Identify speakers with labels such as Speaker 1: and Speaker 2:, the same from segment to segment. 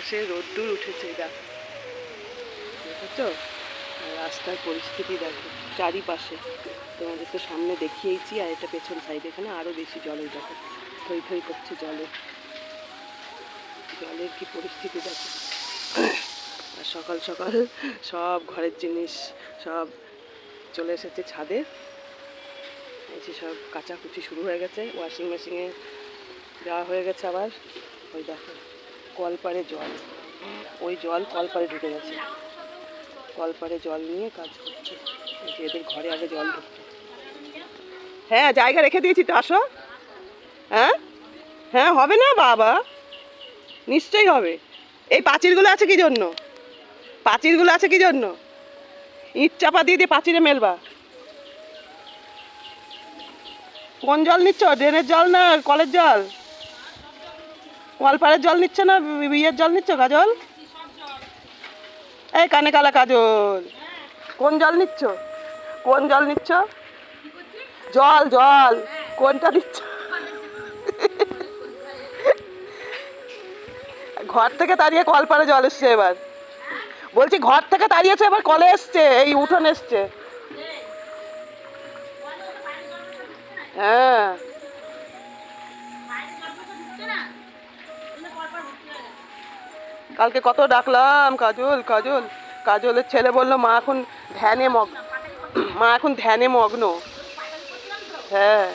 Speaker 1: আকাশে রোদ্দুর উঠেছে, দেখো। দেখেছ? রাস্তার পরিস্থিতি, দেখো, চারিপাশে। তোমাদের তো সামনে দেখিয়েছি, আর এটা পেছন সাইড এখানে আরও বেশি জলের দেখো। থই থই করছে জলে। জলের কি পরিস্থিতি, দেখো। আর সকাল সকাল সব ঘরের জিনিস সব চলে এসেছে ছাদে। এসে সব কাচাকুচি শুরু হয়ে গেছে ওয়াশিং মেশিনে দেওয়া হয়ে গেছে আবার। ওই দেখো। কলপারে জল। ওই জল কলপারে ঢুকে গেছে। কলপারে জল নিয়ে কাজ করছে। এদের ঘরে আগে জল ঢুকতো হ্যাঁ জায়গা রেখে দিয়েছি তো, আসো। হ্যাঁ? হ্যাঁ হবে না বাবা? নিশ্চয়ই হবে। এই পাঁচিরগুলো আছে কি জন্য? পাঁচিরগুলো আছে কি জন্য? ইট চাপা দিয়ে দিয়ে পাঁচিরে মেলবা। কোন জল নিচ্ছ? ড্রেনের জল না কলের জল? কলপাড়ের জল নিচ্ছ না? বিয়ের জল নিচ্ছ কাজল এই কানে কালা কাজল। কোন জল নিচ্ছ? কোন জল নিচ্ছ? জল জল। কোনটা নিচ্ছ? ঘর থেকে তাড়িয়ে কলপাড়ে জল এসছে এবার। বলছি ঘর থেকে তাড়িয়েছে, এবার কলে এসছে, এই উঠোন এসছে। হ্যাঁ। কালকে কত ডাকলাম, কাজল কাজল। কাজলের ছেলে বলল, মা এখন ধ্যানে মগ্ন মা এখন ধ্যানে মগ্ন। হ্যাঁ।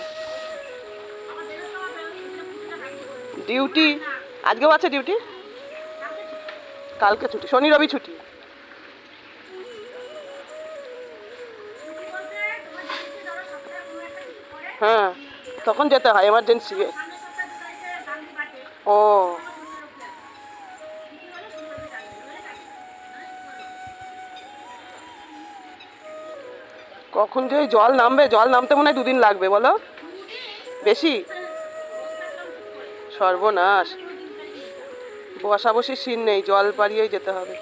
Speaker 1: ডিউটি? আজকেও আছে ডিউটি? কালকে ছুটি। শনি, রবি ছুটি। হ্যাঁ। তখন যেতে হয় এমার্জেন্সি ও। কখন যে জল নামবে, জল নামতে মনে হয় দুদিন লাগবে, বলো? বেশি? সর্বনাশ। বসাবসি সিন নেই, জল পাড়িয়েই যেতে হবে।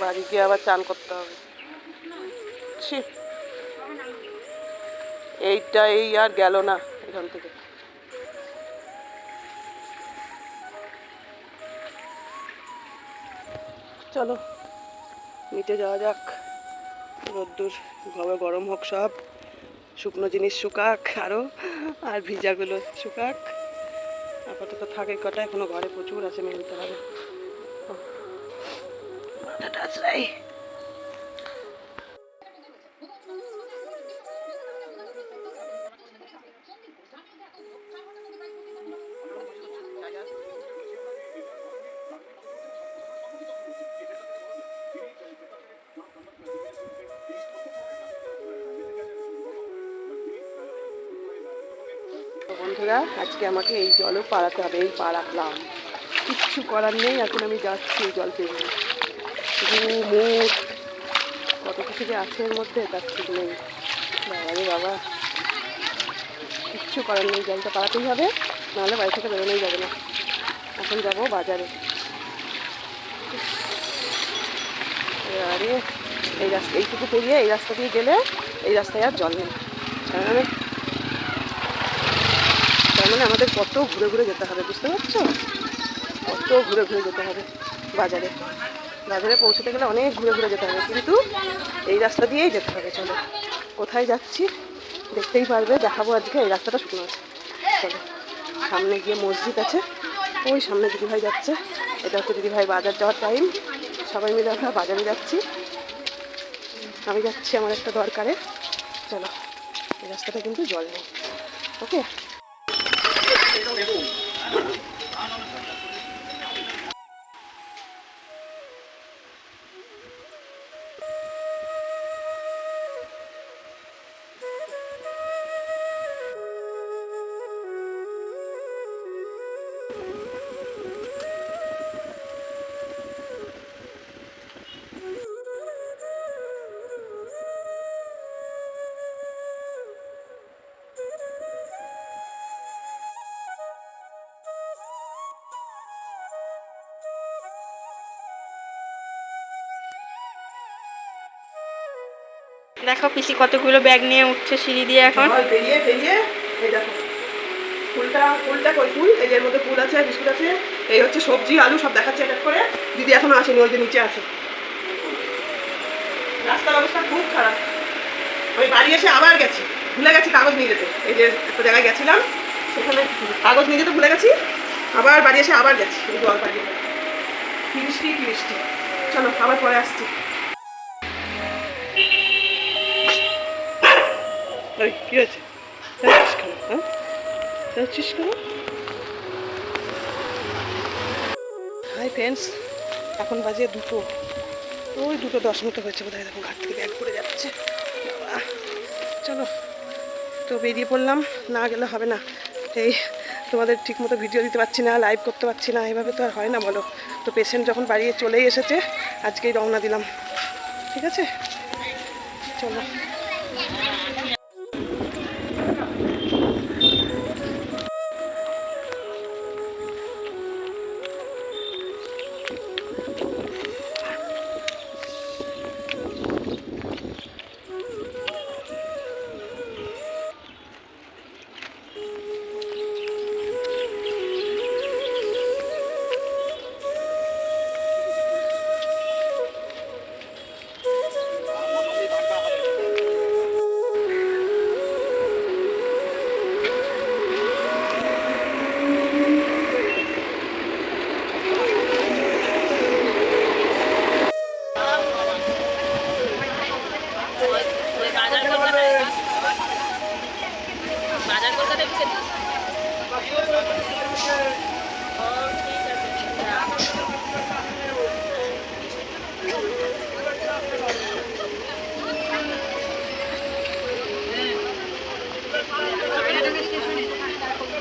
Speaker 1: বাড়ি গিয়ে আবার চান করতে হবে। ছি। এইটা এই আর গেল না এখান থেকে। চলো নিচে যাওয়া যাক। রোদ্দুর ঘবে গরম হোক সব, শুকনো জিনিস শুকাক আরও আর ভিজাগুলো শুকাক আপাতত থাকে কটা, এখনও ঘরে প্রচুর আছে, মেলতে হবে মাথাটা আছড়াই। বন্ধুরা, আজকে আমাকে এই জলও পাড়াতে হবে, এই পা রাখলাম কিচ্ছু করার নেই, এখন আমি যাচ্ছি এই জল পেরিয়ে। শুধু মুখ, কত কিছু যে আছে এর মধ্যে, তার ঠিক নেই। বাবা রে বাবা। কিচ্ছু করার নেই, জলটা পাড়াতেই হবে, নাহলে বাড়ি থেকে বেরোনোই যাবে না। এখন যাব বাজারে। আরে, এই রাস্তা এইটুকু পেরিয়ে এই রাস্তা দিয়ে গেলে এই রাস্তায় আর জল নেই। তার মানে তার মানে আমাদের কত ঘুরে ঘুরে যেতে হবে, বুঝতে পারছ? কত ঘুরে ঘুরে যেতে হবে বাজারে। বাজারে পৌঁছতে গেলে অনেক ঘুরে ঘুরে যেতে হবে, কিন্তু এই রাস্তা দিয়েই যেতে হবে, চলো। কোথায় যাচ্ছি দেখতেই পারবে, দেখাবো আজকে, এই রাস্তাটা শুকনো আছে। চলো, সামনে গিয়ে মসজিদ আছে। ওই সামনে দিদিভাই যাচ্ছে। এটা হচ্ছে দিদিভাই বাজার যাওয়ার টাইম। সবাই মিলে আমরা বাজারে যাচ্ছি। আমি যাচ্ছি আমার একটা দরকারে। চলো, এই রাস্তাটা কিন্তু জল নেই। ওকে? Thank you.
Speaker 2: দেখো পিসি কতগুলো ব্যাগ নিয়ে উঠছে সিঁড়ি দিয়ে এখন।
Speaker 1: কই ফুল মধ্যে আছে, বিস্কুট আছে, এই হচ্ছে সবজি, আলু সব দেখাচ্ছে এক করে। দিদি এখনও আসেনি, ওই নিচে আছে। রাস্তার অবস্থা খুব খারাপ। আমি বাড়ি এসে আবার গেছি, ভুলে গেছি কাগজ নিয়ে যেতে। এই যে একটা জায়গায় গেছিলাম, সেখানে কাগজ নিয়ে যেতে ভুলে গেছি। আবার বাড়ি এসে আবার গেছি জল বৃষ্টি চলো, আবার পরে আসছি। কি হয়েছে? হ্যাঁ? হাই ফ্রেন্ডস, এখন বাজে দুটো। ওই দুটো দশ মতো হয়েছে বোধ হয় ঘাট থেকে ব্যাগ পড়ে যাচ্ছে। চলো, তো বেরিয়ে পড়লাম। না গেলে হবে না। এই তোমাদের ঠিক মতো ভিডিও দিতে পারছি না লাইভ করতে পারছি না, এভাবে তো আর হয় না বলো। তো পেশেন্ট যখন বাড়িয়ে চলেই এসেছে, আজকেই রওনা দিলাম। ঠিক আছে? চলো।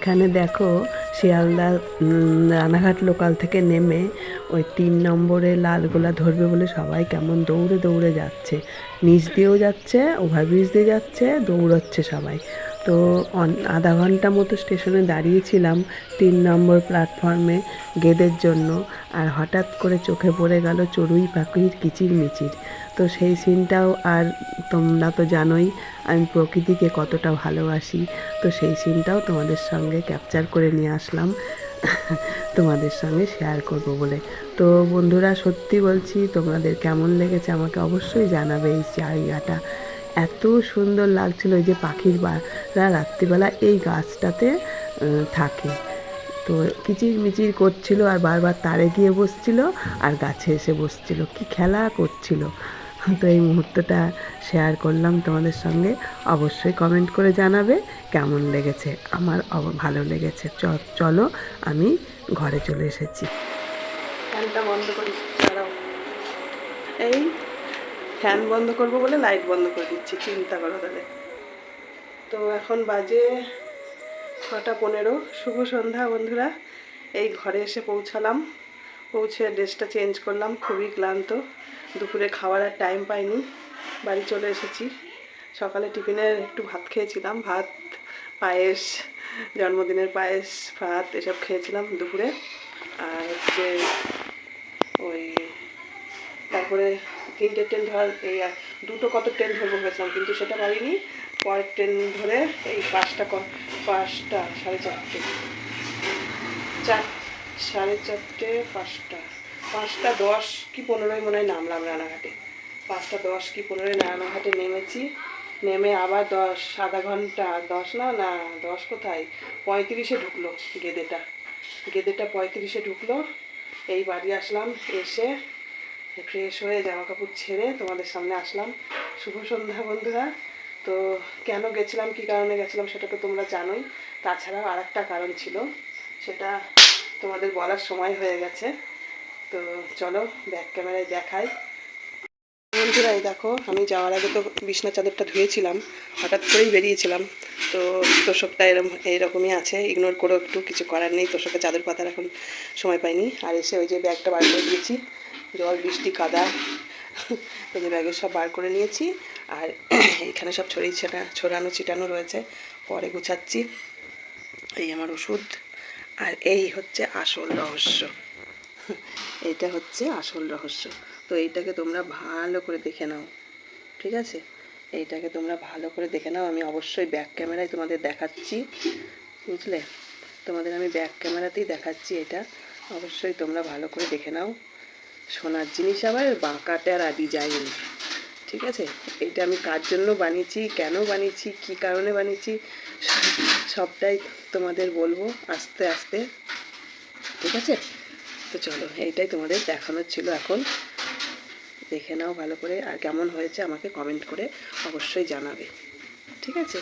Speaker 3: এখানে দেখো শিয়ালদা রানাঘাট লোকাল থেকে নেমে ওই তিন নম্বরে লালগোলা ধরবে বলে সবাই কেমন দৌড়ে দৌড়ে যাচ্ছে। নিচ দিয়েও যাচ্ছে, ওভারব্রিজ দিয়ে যাচ্ছে, দৌড়চ্ছে সবাই। তো আধা ঘণ্টা মতো স্টেশনে দাঁড়িয়েছিলাম তিন নম্বর প্ল্যাটফর্মে গেদের জন্য। আর হঠাৎ করে চোখে পড়ে গেল চড়ুই পাখির কিচির মিচির। তো সেই সিনটাও আর তোমরা তো জানোই, আমি প্রকৃতিকে কতটা ভালোবাসি। তো সেই সিনটাও তোমাদের সঙ্গে ক্যাপচার করে নিয়ে আসলাম। তোমাদের সঙ্গে শেয়ার করব বলে। তো বন্ধুরা, সত্যি বলছি, তোমাদের কেমন লেগেছে আমাকে অবশ্যই জানাবে এই জায়গাটা এত সুন্দর লাগছিল যে পাখির রাত্রিবেলা এই গাছটাতে থাকে। তো কিচির মিচির করছিল আর বারবার তারে গিয়ে বসছিল আর গাছে এসে বসছিল। কি খেলা করছিল। তো এই মুহূর্তটা শেয়ার করলাম তোমাদের সঙ্গে। অবশ্যই কমেন্ট করে জানাবে কেমন লেগেছে। আমার ভালো লেগেছে। চলো আমি ঘরে চলে এসেছি।
Speaker 1: বন্ধ করি এই ফ্যান বন্ধ করব বলে লাইট বন্ধ করে দিচ্ছি, চিন্তা করো তাহলে। তো এখন বাজে ছটা পনেরো, শুভ সন্ধ্যা বন্ধুরা। এই ঘরে এসে পৌঁছালাম, পৌঁছে ড্রেসটা চেঞ্জ করলাম, খুবই ক্লান্ত। দুপুরে খাওয়ার আর টাইম পাইনি, বাড়ি চলে এসেছি। সকালে টিফিনে একটু ভাত খেয়েছিলাম, ভাত, পায়েস, জন্মদিনের পায়েস, ভাত, এসব খেয়েছিলাম দুপুরে। আর হচ্ছে ওই তারপরে তিনটে ট্রেন ধরার এই দুটো কত ট্রেন ধরবো ভেবেছিলাম, কিন্তু সেটা পারিনি। পরের ট্রেন ধরে এই পাঁচটা পাঁচটা, সাড়ে চারটে। চার, সাড়ে চারটে, পাঁচটা। পাঁচটা দশ কি পনেরোই মনে হয় নামলাম রানাঘাটে। পাঁচটা দশ কি পনেরোই রানাঘাটে নেমেছি। নেমে আবার দশ, আধা ঘণ্টা, দশ না না, দশ কোথায়? পঁয়ত্রিশে ঢুকলো গেদেটা। গেদেটা পঁয়ত্রিশে ঢুকলো। এই বাড়ি আসলাম, এসে ফ্রেশ হয়ে জামা কাপড় ছেড়ে তোমাদের সামনে আসলাম। শুভ সন্ধ্যা বন্ধুরা। তো কেন গেছিলাম, কী কারণে গেছিলাম সেটা তো তোমরা জানোই। তাছাড়াও আর একটা কারণ ছিল, সেটা তোমাদের বলার সময় হয়ে গেছে। তো চলো ব্যাক ক্যামেরায় দেখাই। বন্ধুরা, এই দেখো, আমি যাওয়ার আগে তো বিছনা চাদরটা ধুয়েছিলাম, হঠাৎ করেই বেরিয়েছিলাম। তো তোষকটা এরম, এইরকমই আছে ইগনোর করো একটু, কিছু করার নেই। তোষকে চাদর পাতার এখন সময় পাইনি। আর এসে ওই যে ব্যাগটা বার করে দিয়েছি। জল, বৃষ্টি, কাদা। এই যে ব্যাগের সব বার করে নিয়েছি। আর এখানে সব ছড়িয়ে ছেটা, ছড়ানো, ছিটানো রয়েছে। পরে গুছাচ্ছি। এই আমার ওষুধ। আর এই হচ্ছে আসল রহস্য। এইটা হচ্ছে আসল রহস্য। তো এইটাকে তোমরা ভালো করে দেখে নাও। ঠিক আছে? এইটাকে তোমরা ভালো করে দেখে নাও। আমি অবশ্যই ব্যাক ক্যামেরায় তোমাদের দেখাচ্ছি। বুঝলে? তোমাদের আমি ব্যাক ক্যামেরাতেই দেখাচ্ছি এটা। অবশ্যই তোমরা ভালো করে দেখে নাও। সোনার জিনিস আবার বাঁকা টেরা ডিজাইন ঠিক আছে? এটা আমি কার জন্য বানিয়েছি? কেন বানিয়েছি? কী কারণে বানিয়েছি? সবটাই তোমাদের বলব আস্তে আস্তে। ঠিক আছে? তো চলো, এইটাই তোমাদের দেখানোর ছিল এখন। দেখে নাও ভালো করে আর কেমন হয়েছে আমাকে কমেন্ট করে অবশ্যই জানাবে। ঠিক আছে?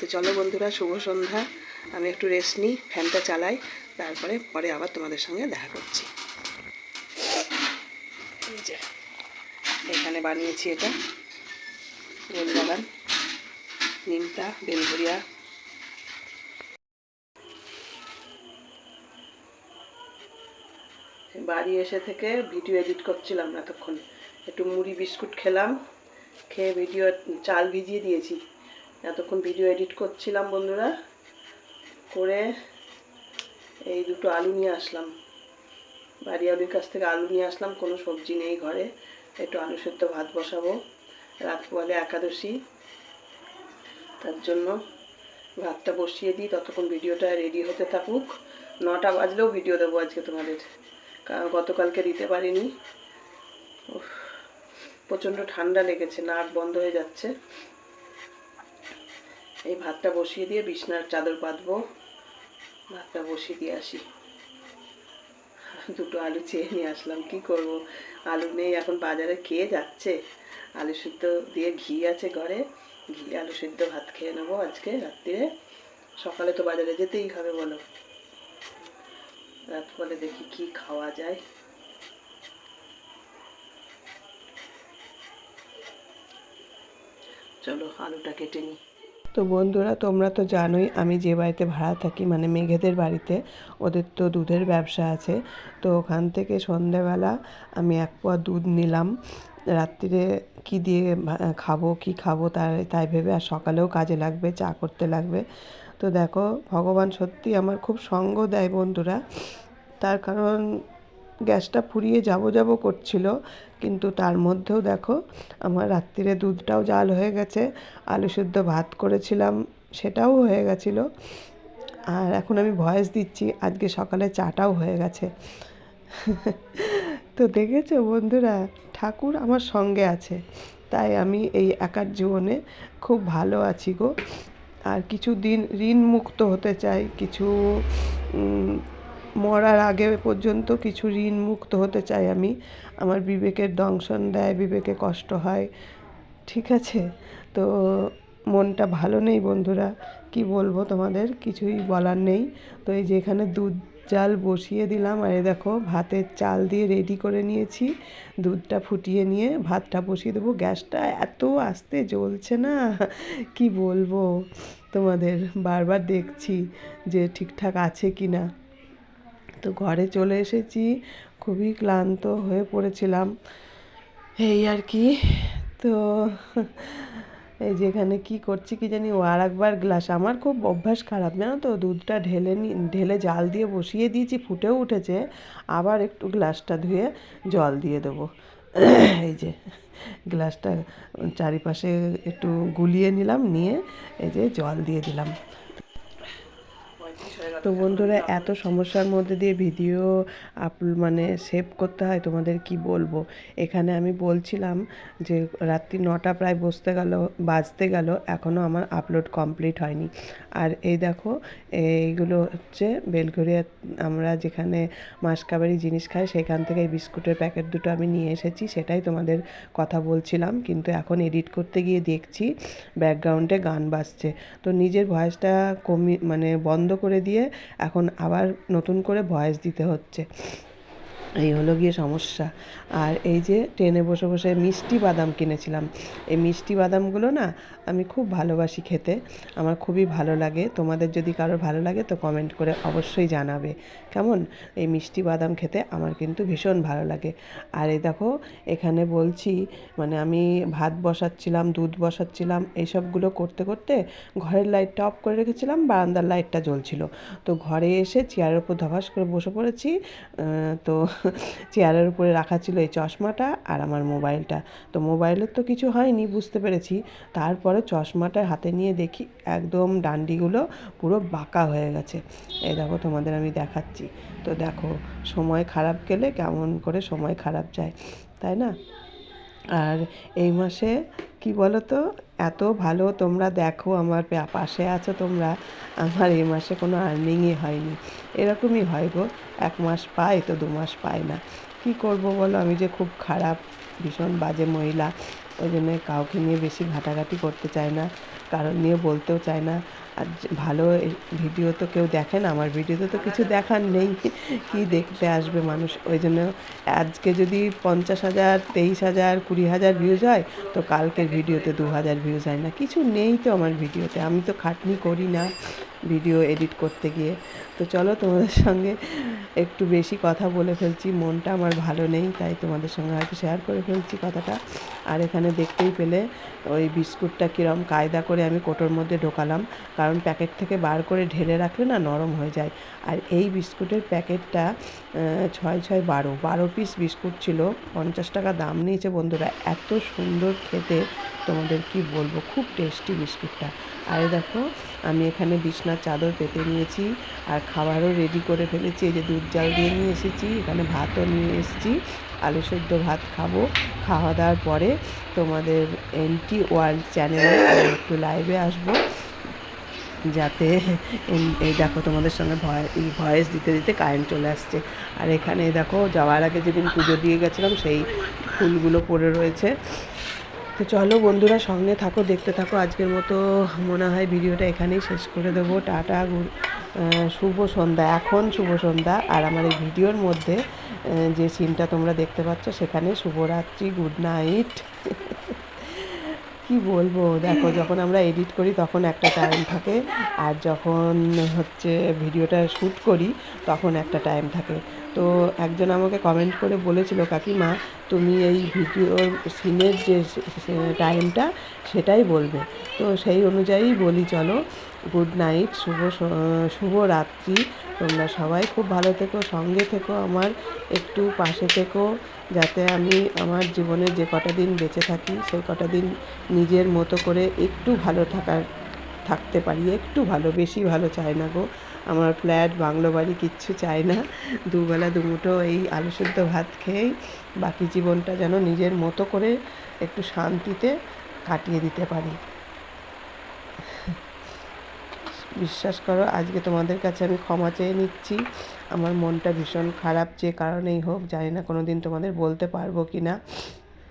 Speaker 1: তো চলো বন্ধুরা, শুভ সন্ধ্যা। আমি একটু রেস্ট নিই ফ্যানটা চালাই, তারপরে পরে আবার তোমাদের সঙ্গে দেখা করছি। এখানে বানিয়েছি এটা। বেলবাগান নিমতা বেলঘরিয়া বাড়ি এসে থেকে ভিডিও এডিট করছিলাম এতক্ষণ। একটু মুড়ি বিস্কুট খেলাম, খেয়ে ভিডিও চাল ভিজিয়ে দিয়েছি। এতক্ষণ ভিডিও এডিট করছিলাম বন্ধুরা, করে এই দুটো আলু নিয়ে আসলাম। বাড়ি আলুর কাছ থেকে আলু নিয়ে আসলাম, কোনো সবজি নেই ঘরে। একটু আলু সেদ্ধ ভাত বসাবো। রাত বলে একাদশী। তার জন্য ভাতটা বসিয়ে দিই, ততক্ষণ ভিডিওটা রেডি হতে থাকুক। নটা বাজলেও ভিডিও দেবো আজকে তোমাদের। কারণ গতকালকে দিতে পারিনি। প্রচণ্ড ঠান্ডা লেগেছে, নাক বন্ধ হয়ে যাচ্ছে। এই ভাতটা বসিয়ে দিয়ে বিছনার চাদর পাতবো ভাতটা বসিয়ে দিয়ে আসি। দুটো আলু চেয়ে নিয়ে আসলাম। কি করব? আলু নেই, এখন বাজারে খেয়ে যাচ্ছে? আলু সিদ্ধ দিয়ে ঘি আছে ঘরে। ঘি, আলু সিদ্ধ ভাত খেয়ে নেব আজকে রাত্রিরে। সকালে তো বাজারে যেতেই হবে, বলো। রাত বলে দেখি কি খাওয়া যায়। চলো, আলুটা কেটে নিই। তো বন্ধুরা, তোমরা তো জানোই আমি যে বাড়িতে ভাড়া থাকি মানে মেঘেদের বাড়িতে, ওদের তো দুধের ব্যবসা আছে। তো ওখান থেকে সন্ধেবেলা আমি এক পোয়া দুধ নিলাম। রাত্রিরে কি দিয়ে খাব, কি খাব তাই তাই ভেবে আর সকালেও কাজে লাগবে, চা করতে লাগবে। তো দেখো, ভগবান সত্যি আমার খুব সঙ্গ দেয় বন্ধুরা। তার কারণ গ্যাসটা ফুরিয়ে যাব যাব করছিল, কিন্তু তার মধ্যেও দেখো আমার রাত্রিরে দুধটাও জাল হয়ে গেছে, আলু সেদ্ধ ভাত করেছিলাম সেটাও হয়ে গেছিল। আর এখন আমি ভয়েস দিচ্ছি, আজকে সকালে চাটাও হয়ে গেছে। তো দেখেছ বন্ধুরা, ঠাকুর আমার সঙ্গে আছে, তাই আমি এই একার জীবনে খুব ভালো আছি গো। আর কিছু দিন ঋণ মুক্ত হতে চাই, কিছু মরার আগে পর্যন্ত কিছু ঋণ মুক্ত হতে চাই আমি। আমার বিবেকের দংশন দেয়, বিবেকে কষ্ট হয়। ঠিক আছে? তো মনটা ভালো নেই বন্ধুরা? কি বলব তোমাদের? কিছুই বলার নেই। তো এই যে এখানে দুধ জাল বসিয়ে দিলাম আর দেখো ভাতের চাল দিয়ে রেডি করে নিয়েছি। দুধটা ফুটিয়ে নিয়ে ভাতটা বসিয়ে দেবো। গ্যাসটা এত আস্তে জ্বলছে না? কি বলব তোমাদের? বারবার দেখছি যে ঠিকঠাক আছে কি না তো ঘরে চলে এসেছি, খুবই ক্লান্ত হয়ে পড়েছিলাম। এই আর কি, তো এই যেখানে কি করছি কি জানি, ও আর একবার গ্লাস, আমার খুব অভ্যাস খারাপ, জানো তো, দুধটা ঢেলে নি, ঢেলে জাল দিয়ে বসিয়ে দিয়েছি, ফুটেও উঠেছে, আবার একটু গ্লাসটা ধুয়ে জল দিয়ে দেবো। এই যে গ্লাসটা চারিপাশে একটু গুলিয়ে নিলাম, নিয়ে এই যে জল দিয়ে দিলাম।
Speaker 3: তো বন্ধুরা এত সমস্যার মধ্যে দিয়ে ভিডিও আপ মানে সেভ করতে হয় তোমাদের কি বলব? এখানে আমি বলছিলাম যে রাত্রি নটা প্রায় বসতে গেল বাজতে গেল এখনও আমার আপলোড কমপ্লিট হয়নি। আর এই দেখো এইগুলো হচ্ছে বেলঘরিয়া আমরা যেখানে মাসকাবারি জিনিস খাই সেখান থেকে এই বিস্কুটের প্যাকেট দুটো আমি নিয়ে এসেছি সেটাই তোমাদের কথা বলছিলাম কিন্তু এখন এডিট করতে গিয়ে দেখছি ব্যাকগ্রাউন্ডে গান বাজছে। তো নিজের ভয়েসটা কমি মানে বন্ধ করে দিয়ে এখন আবার নতুন করে ভয়েস দিতে হচ্ছে। এই হলো গিয়ে সমস্যা। আর এই যে ট্রেনে বসে বসে মিষ্টি বাদাম কিনেছিলাম। এই মিষ্টি বাদামগুলো না আমি খুব ভালোবাসি খেতে। আমার খুবই ভালো লাগে। তোমাদের যদি কারোর ভালো লাগে তো কমেন্ট করে অবশ্যই জানাবে। কেমন? এই মিষ্টি বাদাম খেতে আমার কিন্তু ভীষণ ভালো লাগে। আর এই দেখো, এখানে বলছি মানে আমি ভাত বসাচ্ছিলাম, দুধ বসাচ্ছিলাম, এইসবগুলো করতে করতে ঘরের লাইটটা অফ করে রেখেছিলাম, বারান্দার লাইটটা জ্বলছিল। তো ঘরে এসে চেয়ারের উপর ধপাস করে বসে পড়েছি। তো চেয়ারের উপরে রাখা ছিল এই চশমাটা আর আমার মোবাইলটা। তো মোবাইলের তো কিছু হয়নি, বুঝতে পেরেছি। তারপরে চশমাটা হাতে নিয়ে দেখি একদম ডান্ডিগুলো পুরো বাঁকা হয়ে গেছে। এই দেখো তোমাদের আমি দেখাচ্ছি। তো দেখো, সময় খারাপ গেলে কেমন করে সময় খারাপ যায়, তাই না? আর এই মাসে কি বলো তো এত ভালো তোমরা দেখো, আমার পাশে আছো তোমরা। আমার এই মাসে কোনো আর্নিংই হয়নি। এরকমই হয় গো, এক মাস পাই তো দু মাস পাই না। কি করব বলো? আমি যে খুব খারাপ, ভীষণ বাজে মহিলা। ওই জন্য কাউকে নিয়ে বেশি ঘাটাঘাটি করতে চায় না কারণ নিয়ে বলতেও চায় না। আর ভালো ভিডিও তো কেউ দেখে না, আমার ভিডিওতে তো কিছু দেখার নেই। কি দেখতে আসবে মানুষ? ওই জন্য আজকে যদি পঞ্চাশ হাজার, তেইশ হাজার, কুড়ি হাজার ভিউজ হয়, তো কালকের ভিডিওতে দু হাজার ভিউজ হয় না। কিছু নেই তো আমার ভিডিওতে। আমি তো খাটনি করি না। ভিডিও এডিট করতে গিয়ে। তো চলো তোমাদের সঙ্গে একটু বেশি কথা বলে ফেলছি। মনটা আমার ভালো নেই, তাই তোমাদের সঙ্গে হয়তো শেয়ার করে ফেলছি কথাটা। আর এখানে দেখতেই পেলে ওই বিস্কুটটা কীরম কায়দা করে আমি কোটোর মধ্যে ঢোকালাম। কারণ প্যাকেট থেকে বার করে ঢেলে রাখলে না নরম হয়ে যায়। আর এই বিস্কুটের প্যাকেটটা ছয় ছয় বারো। বারো পিস বিস্কুট ছিল। পঞ্চাশ টাকা দাম নিয়েছে বন্ধুরা। এত সুন্দর খেতে তোমাদের কি বলব? খুব টেস্টি বিস্কুটটা। আর দেখো, আমি এখানে বিছনার চাদর পেতে নিয়েছি আর খাবারও রেডি করে ফেলেছি। এই যে দুধ জাল দিয়ে নিয়ে এসেছি, এখানে ভাতও নিয়ে এসেছি। আলু সেদ্ধ ভাত খাব। খাওয়া দাওয়ার পরে তোমাদের এনটি ওয়ার্ল্ড চ্যানেলে একটু লাইভে আসব। যাতে এই- দেখো তোমাদের সঙ্গে ভয় ভয়েস দিতে দিতে কারেন্ট চলে আসছে। আর এখানে দেখো যাওয়ার আগে যেদিন পুজো দিয়ে গেছিলাম সেই ফুলগুলো পড়ে রয়েছে। তো চলো বন্ধুরা সঙ্গে থাকো, দেখতে থাকো। আজকের মতো মনে হয় ভিডিওটা এখানেই শেষ করে দেবো। টাটা শুভ সন্ধ্যা। এখন শুভ সন্ধ্যা। আর আমার এই ভিডিওর মধ্যে যে সিনটা তোমরা দেখতে পাচ্ছ সেখানে শুভরাত্রি, গুড নাইট। কি বলব? দেখো, যখন আমরা এডিট করি তখন একটা টাইম থাকে। আর যখন হচ্ছে ভিডিওটা শ্যুট করি তখন একটা টাইম থাকে। তো একজন আমাকে কমেন্ট করে বলেছিল, কাকিমা, তুমি এই ভিডিওর সিনের যে টাইমটা সেটাই বলবে। তো সেই অনুযায়ী বলি, চলো গুড নাইট শুভ শুভ রাত্রি। তোমরা সবাই খুব ভালো থেকো, সঙ্গে থেকো, আমার একটু পাশে থেকো, যাতে আমি আমার জীবনে যে কটা দিন বেঁচে থাকি সেই কটা দিন নিজের মতো করে একটু ভালো থাকার, থাকতে পারি, একটু ভালো, বেশি ভালো চায় না গো। আমার ফ্ল্যাট, বাংলো বাড়ি কিচ্ছু চাই না। দুবেলা দুমুঠো এই আলু সেদ্ধ ভাত খেয়েই বাকি জীবনটা যেন নিজের মতো করে একটু শান্তিতে কাটিয়ে দিতে পারি। বিশ্বাস করো, আজকে তোমাদের কাছে আমি ক্ষমা চেয়ে নিচ্ছি। আমার মনটা ভীষণ খারাপ যে কারণেই হোক, জানি না কোনো দিন তোমাদের বলতে পারব কি না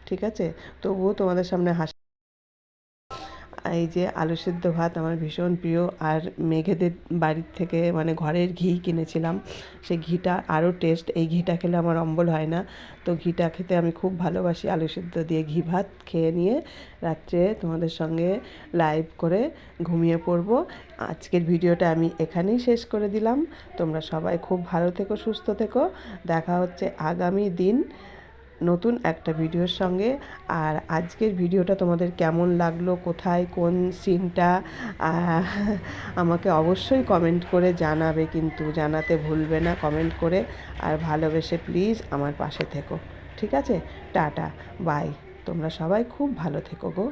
Speaker 3: ঠিক আছে? তবুও তোমাদের সামনে হাসি এই যে আলু সিদ্ধ ভাত আমার ভীষণ প্রিয়। আর মেঘেদের বাড়ির থেকে মানে ঘরের ঘি কিনেছিলাম। সেই ঘিটা আরও টেস্ট এই ঘিটা খেলে আমার অম্বল হয় না। তো ঘিটা খেতে আমি খুব ভালোবাসি আলু সিদ্ধ দিয়ে ঘি ভাত খেয়ে নিয়ে রাত্রে তোমাদের সঙ্গে লাইভ করে ঘুমিয়ে পড়ব। আজকের ভিডিওটা আমি এখানেই শেষ করে দিলাম। তোমরা সবাই খুব ভালো থেকো, সুস্থ থেকো। দেখা হচ্ছে আগামী দিন। নতুন একটা ভিডিওর সঙ্গে। আর আজকের ভিডিওটা তোমাদের কেমন লাগল, কোথায়, কোন সিনটা আমাকে অবশ্যই কমেন্ট করে জানাবে কিন্তু, জানাতে ভুলবে না কমেন্ট করে। আর ভালোবেসে প্লিজ আমার পাশে থেকো। ঠিক আছে? Tata, bye. তোমরা সবাই খুব ভালো থেকো গো।